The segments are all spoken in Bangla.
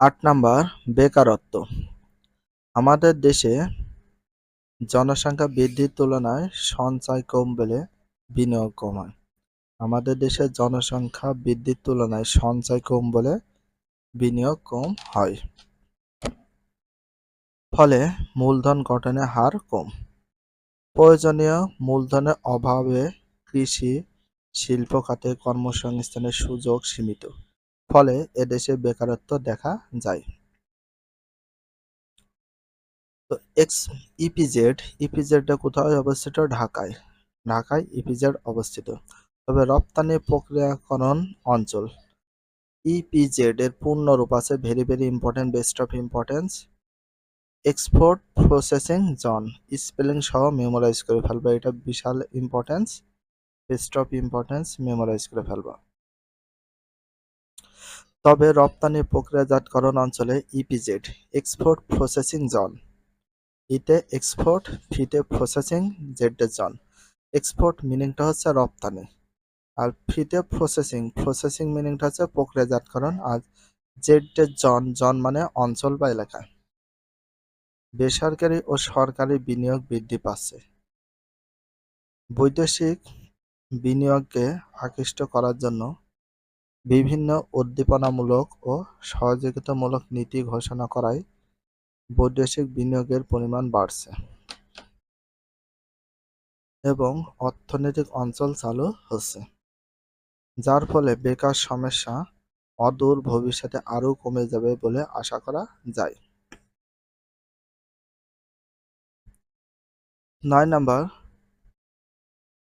আট নাম্বার, বেকারত্ব। আমাদের দেশে জনসংখ্যা বৃদ্ধির তুলনায় সঞ্চয় কম বলে বিনিয়োগ কম হয়। আমাদের দেশে জনসংখ্যা বৃদ্ধির তুলনায় সঞ্চয় কম বলে বিনিয়োগ কম হয়। ফলে মূলধন গঠনের হার কম। প্রয়োজনীয় মূলধনের অভাবে কৃষি, শিল্প খাতে কর্মসংস্থানের সুযোগ সীমিত। ফলে এদেশে বেকারত্ব দেখা যায়। তো এক্স ইপিজেড ইপিজেডটা কোথায় অবস্থিত? ঢাকায়। ঢাকায় ইপিজেড অবস্থিত। তবে রপ্তানি প্রক্রিয়াকরণ অঞ্চল। ইপিজেড এর পূর্ণ রূপ আছে very very important best of importance export processing zone spelling সহ মেমোরাইজ করে ফেলবা। এটা বিশাল importance best of importance memorise করে ফেলবা। তবে রপ্তানি প্রক্রিয়াজাতকরণ অঞ্চলে ইপিজেড এক্সপোর্ট প্রসেসিং জন ইতে এক্সপোর্ট ফিতে প্রসেসিং জেডে জন এক্সপোর্ট মিনিংটা হচ্ছে রপ্তানি। আর ফিতে প্রসেসিং প্রসেসিং মিনিংটা হচ্ছে প্রক্রিয়াজাতকরণ আর জেডে জন জন মানে অঞ্চল বা এলাকা। বেসরকারি ও সরকারি বিনিয়োগ বৃদ্ধি পাচ্ছে। বৈদেশিক বিনিয়োগকে আকৃষ্ট করার জন্য বিভিন্ন উদ্দীপনামূলক ও সহযোগিতামূলক নীতি ঘোষণা করায় বৈদেশিক বিনিয়োগের পরিমাণ বাড়ছে এবং অর্থনৈতিক অঞ্চল চালু হচ্ছে, যার ফলে বেকার সমস্যা অদূর ভবিষ্যতে আরও কমে যাবে বলে আশা করা যায়। নয় নম্বর,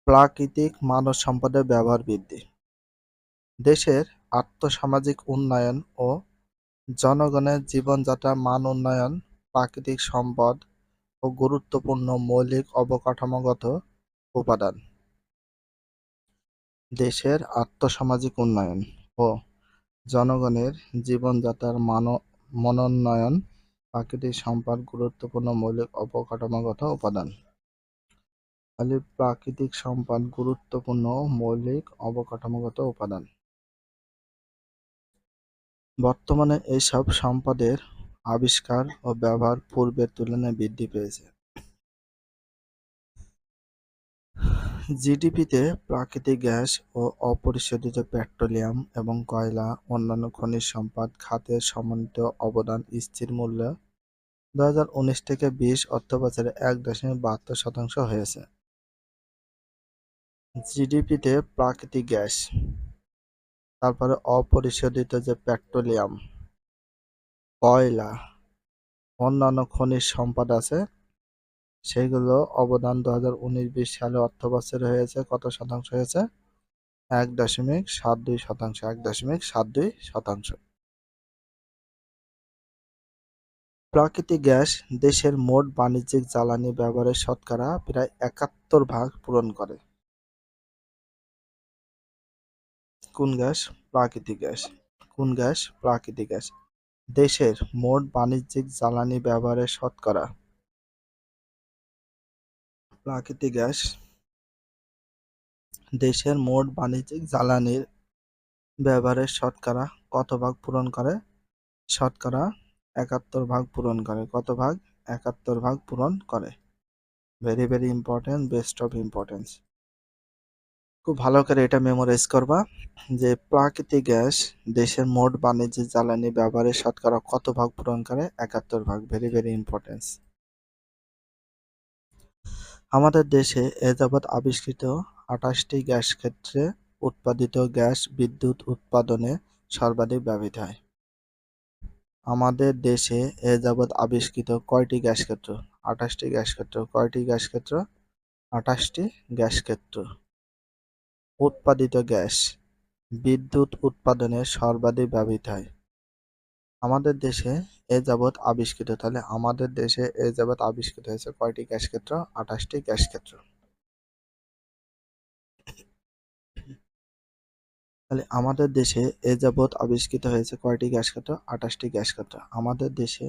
প্রাকৃতিক মানব সম্পদের ব্যবহার বৃদ্ধি। দেশের আর্থসামাজিক উন্নয়ন ও জনগণের জীবনযাত্রার মান উন্নয়ন, প্রাকৃতিক সম্পদ ও গুরুত্বপূর্ণ মৌলিক অবকাঠামোগত উপাদান। দেশের আর্থসামাজিক উন্নয়ন ও জনগণের জীবনযাত্রার মান মনোন্নয়ন, প্রাকৃতিক সম্পদ, গুরুত্বপূর্ণ মৌলিক অবকাঠামোগত উপাদান। প্রাকৃতিক সম্পদ গুরুত্বপূর্ণ মৌলিক অবকাঠামোগত উপাদান। বর্তমানে এইসব সম্পদের আবিষ্কার ও ব্যবহার পূর্বের তুলনায় বৃদ্ধি পেয়েছে। জিডিপিতে প্রাকৃতিক গ্যাস ও অপরিশোধিত পেট্রোলিয়াম এবং কয়লা, অন্যান্য খনিজ সম্পদ খাতের সমন্বিত অবদান স্থির মূল্য দু হাজার উনিশ থেকে বিশ অর্থবছরে এক দশমিক বাহাত্তর শতাংশ হয়েছে। জিডিপিতে প্রাকৃতিক গ্যাস তারপরে অপরিশোধিত যে পেট্রোলিয়াম, কয়লা, অন্যান্য খনিজ সম্পদ আছে, সেগুলো অবদান দু হাজার উনিশ বিশ সালে অর্থ বছরে হয়েছে, কত শতাংশ হয়েছে? এক দশমিক সাত দুই শতাংশ, এক দশমিক সাত দুই শতাংশ। প্রাকৃতিক গ্যাস দেশের মোট বাণিজ্যিক জ্বালানি ব্যবহারের শতকরা প্রায় একাত্তর ভাগ পূরণ করে। কোন গ্যাস? প্রাকৃতিক গ্যাস। কোন গ্যাস? প্রাকৃতিক গ্যাস। দেশের মোট বাণিজ্যিক জ্বালানি ব্যবহারের শতকরা। প্রাকৃতিক গ্যাস। দেশের মোট বাণিজ্যিক জ্বালানির ব্যবহারের শতকরা কত ভাগ পূরণ করে? শতকরা একাত্তর ভাগ পূরণ করে। কত ভাগ? একাত্তর ভাগ পূরণ করে। Very very important best of importance খুব ভালো করে এটা মেমোরাইজ করবা যে প্রাকৃতিক গ্যাস দেশের মোট বাণিজ্যিক জ্বালানি ব্যবহারের শতকরা কত ভাগ পূরণ করে? একাত্তর ভাগ। ভেরি ভেরি ইম্পর্টেন্স আমাদের দেশে এ যাবৎ আবিষ্কৃত আঠাশটি গ্যাস ক্ষেত্রে উৎপাদিত গ্যাস বিদ্যুৎ উৎপাদনে সর্বাধিক ব্যবহৃত হয়। আমাদের দেশে এ যাবৎ আবিষ্কৃত কয়টি গ্যাস ক্ষেত্র? আঠাশটি গ্যাস ক্ষেত্র। কয়টি গ্যাস ক্ষেত্র? আঠাশটি গ্যাস ক্ষেত্র। উৎপাদিত গ্যাস বিদ্যুৎ উৎপাদনে সর্বাধিক ব্যবহৃত হয়। আমাদের দেশে এ যাবৎ আবিষ্কৃত, তাহলে আমাদের দেশে এ যাবৎ আবিষ্কৃত হয়েছে কয়টি গ্যাস ক্ষেত্র? আঠাশটি গ্যাস ক্ষেত্র। তাহলে আমাদের দেশে এ যাবৎ আবিষ্কৃত হয়েছে কয়টি গ্যাস ক্ষেত্র? আঠাশটি গ্যাস ক্ষেত্র। আমাদের দেশে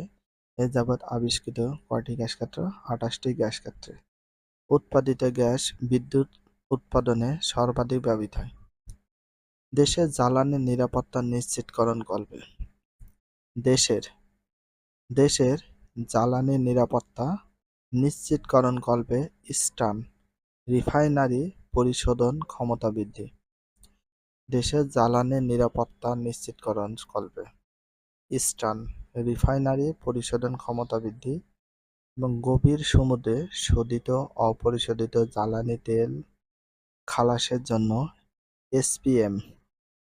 এ যাবৎ আবিষ্কৃত কয়টি গ্যাস ক্ষেত্র? আঠাশটি গ্যাস ক্ষেত্রে। উৎপাদিত গ্যাস বিদ্যুৎ উৎপাদনে সর্বাধিক ব্যবহৃত হয়। দেশের জ্বালানি নিরাপত্তা নিশ্চিতকরণ করবে দেশের দেশের জ্বালানি নিরাপত্তা নিশ্চিতকরণ নিশ্চিতকরণকল্পে ইস্টার্ন রিফাইনারি পরিশোধন ক্ষমতা বৃদ্ধি। দেশের জ্বালানি নিরাপত্তা নিশ্চিতকরণকল্পে ইস্টার্ন রিফাইনারি পরিশোধন ক্ষমতা বৃদ্ধি এবং গভীর সমুদ্রে শোধিত অপরিশোধিত জ্বালানি তেল খালাসের জন্য SPM,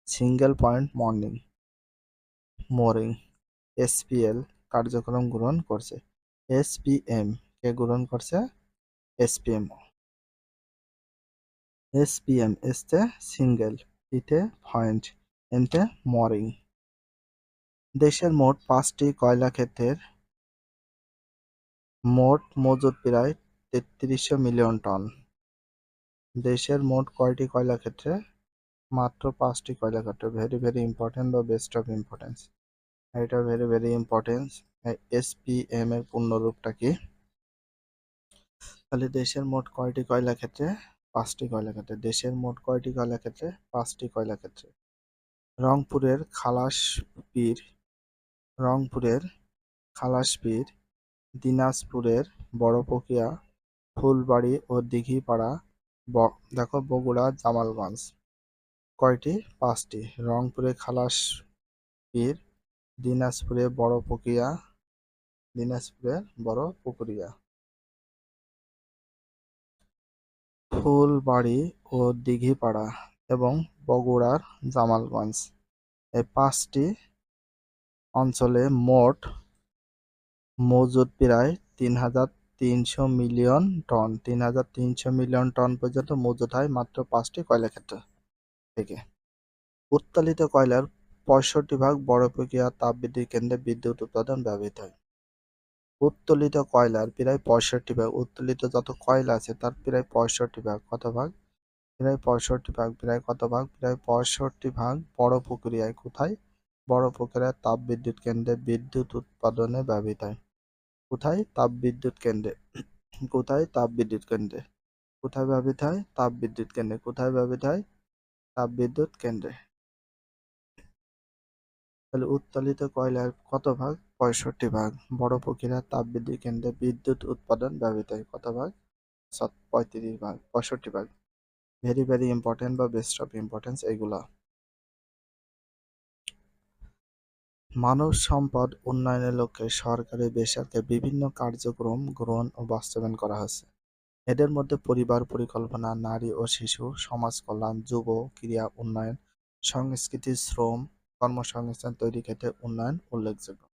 single point mooring, mooring, SPL কার্যক্রম গ্রহণ করছে। এসপিএম কে গ্রহণ করছে? এসপিএম এসপিএম এসতে সিঙ্গেল ইতে পয়েন্ট এনতে মরিং দেশের মোট পাঁচটি কয়লা ক্ষেত্রের মোট মজুদ প্রায় তেত্রিশশো মিলিয়ন টন। দেশের মোট কয়টি কয়লা ক্ষেত্রে? মাত্র পাঁচটি কয়লা ক্ষেত্র। ভেরি ভেরি ইম্পর্টেন্ট বা বেস্ট অফ ইম্পর্টেন্স এটা ভেরি ভেরি ইম্পর্টেন্স এসপিএম এর পূর্ণরূপটা কি? তাহলে দেশের মোট কয়টি কয়লা ক্ষেত্রে? পাঁচটি কয়লা ক্ষেত্রে। দেশের মোট কয়টি কয়লা ক্ষেত্রে? পাঁচটি কয়লা ক্ষেত্রে। রংপুরের খালাস পীর, রংপুরের খালাস পীর, দিনাজপুরের বড়পকিয়া, ফুলবাড়ি ও দিঘিপাড়া ব- দেখো বগুড়া, জামালগঞ্জ। কয়টি? পাঁচটি। রংপুরে খালাস পীর দিনাজপুরে বড় পুকিয়া দিনাজপুরের বড় পুকুরিয়া। ফুলবাড়ি ও দিঘিপাড়া এবং বগুড়ার জামালগঞ্জ। এই পাঁচটি অঞ্চলে মোট মজুদ প্রায় তিন হাজার তিনশো মিলিয়ন টন, তিন হাজার তিনশো মিলিয়ন টন পর্যন্ত মজুদ হয় মাত্র পাঁচটি কয়লা ক্ষেত্র থেকে। উত্তোলিত কয়লার পঁয়ষট্টি ভাগ বড় প্রক্রিয়া তাপবিদ্যুৎ কেন্দ্রে বিদ্যুৎ উৎপাদন ব্যবহৃত হয়। উত্তোলিত কয়লার প্রায় পঁয়ষট্টি ভাগ উত্তোলিত যত কয়লা আছে তার প্রায় পঁয়ষট্টি ভাগ, কত ভাগ? প্রায় পঁয়ষট্টি ভাগ, প্রায় কত ভাগ? প্রায় পঁয়ষট্টি ভাগ বড় প্রক্রিয়ায় কোথায়? বড় প্রক্রিয়ায় তাপবিদ্যুৎ কেন্দ্রে বিদ্যুৎ উৎপাদনে ব্যবহৃত হয়। কোথায়? তাপবিদ্যুৎ কেন্দ্রে। কোথায়? তাপবিদ্যুৎ কেন্দ্রে। কোথায় ব্যবহৃত হয়? তাপবিদ্যুৎ কেন্দ্রে। কোথায় ব্যবহৃত হয়? তাপবিদ্যুৎ কেন্দ্রে। তাহলে উত্তোলিত কয়লার কত ভাগ? পঁয়ষট্টি ভাগ। বড় প্রক্রিয়া তাপবিদ্যুৎ কেন্দ্রে বিদ্যুৎ উৎপাদন ব্যবহৃত হয় কত ভাগ? পঁয়ত্রিশ ভাগ, পঁয়ষট্টি ভাগ। ভেরি ভেরি ইম্পর্টেন্ট বা বেস্ট অফ ইম্পর্টেন্স এগুলা। মানব সম্পদ উন্নয়নের লক্ষ্যে সরকারি বেসরকারি বিভিন্ন কার্যক্রম গ্রহণ ও বাস্তবায়ন করা হয়েছে। এদের মধ্যে পরিবার পরিকল্পনা, নারী ও শিশু, সমাজ কল্যাণ, যুব ক্রিয়া উন্নয়ন, সংস্কৃতি, শ্রম, কর্মসংস্থান তৈরি ক্ষেত্রে উন্নয়ন উল্লেখযোগ্য।